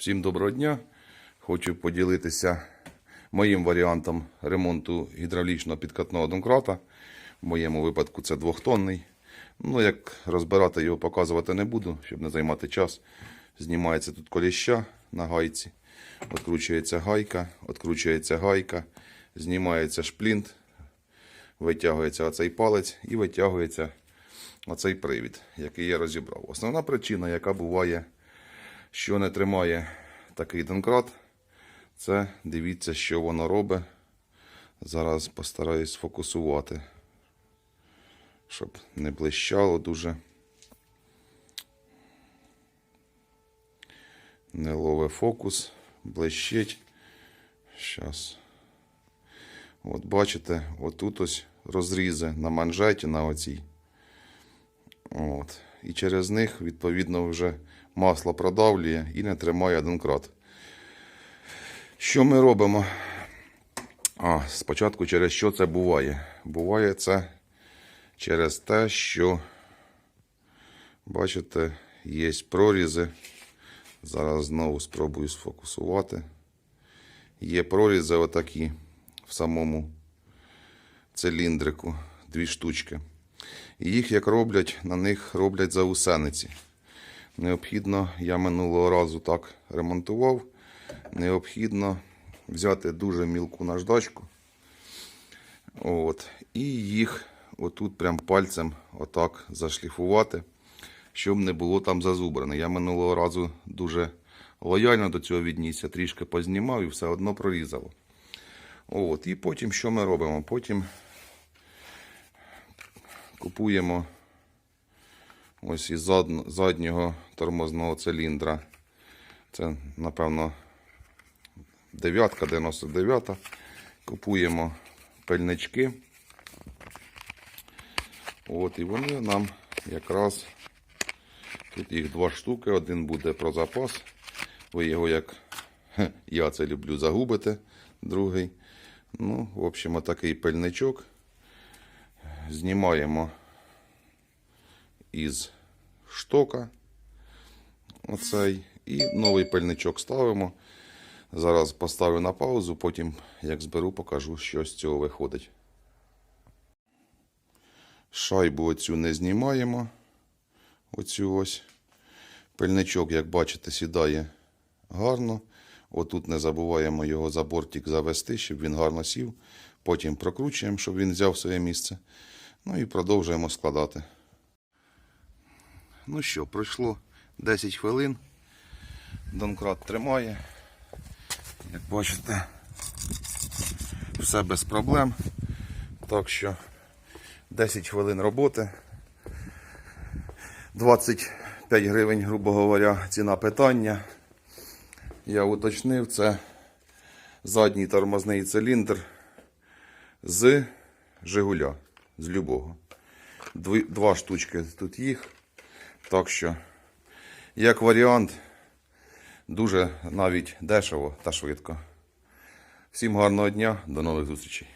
Всім доброго дня. Хочу поділитися моїм варіантом ремонту гідравлічного підкатного домкрата. В моєму випадку це двохтонний. Ну, як розбирати його, показувати не буду, щоб не займати час. Знімається тут коліща на гайці, відкручується гайка, відкручується гайка, знімається шплінт, витягується оцей палець і витягується оцей привід, який я розібрав. Основна причина, яка буває, що не тримає такий донкрат, це дивіться, що воно робить. Зараз постараюсь сфокусувати, щоб не блищало дуже. Не лове фокус, блищить. Щас. От бачите, отут ось розрізи на манжеті на оцій. От. І через них, відповідно, вже масло продавлює і не тримає донкрат. Що ми робимо? А, спочатку через що це буває? Буває це через те, що, бачите, є прорізи. Зараз знову спробую сфокусувати. Є прорізи отакі в самому циліндрику, дві штучки. Їх як роблять, на них роблять заусениці. Необхідно, я минулого разу так ремонтував. Необхідно взяти дуже мілку наждачку. От, і їх отут прям пальцем отак зашліфувати, щоб не було там зазубране. Я минулого разу дуже лояльно до цього віднісся, трішки познімав і все одно прорізало. От, і потім що ми робимо? Потім купуємо ось із заднього тормозного циліндра. Це, напевно, дев'ятка, 99. Купуємо пильнички. От, і вони нам якраз тут їх два штуки, один буде про запас. Ви його як я це люблю загубити, другий. Ну, в общем, отакий пильничок. Знімаємо із штока оцей і новий пильничок ставимо. Зараз поставлю на паузу, потім, як зберу, покажу, що з цього виходить. Шайбу оцю не знімаємо. Оцю ось. Пильничок, як бачите, сідає гарно. Отут не забуваємо його за бортик завести, щоб він гарно сів. Потім прокручуємо, щоб він взяв своє місце. Ну і продовжуємо складати. Ну що, пройшло 10 хвилин. Донкрат тримає. Як бачите, все без проблем. Так що 10 хвилин роботи. 25 гривень, грубо говоря, ціна питання. Я уточнив, це задній тормозний циліндр з Жигуля, з любого. Два штучки тут їх. Так що, як варіант, дуже навіть дешево та швидко. Всім гарного дня, до нових зустрічей.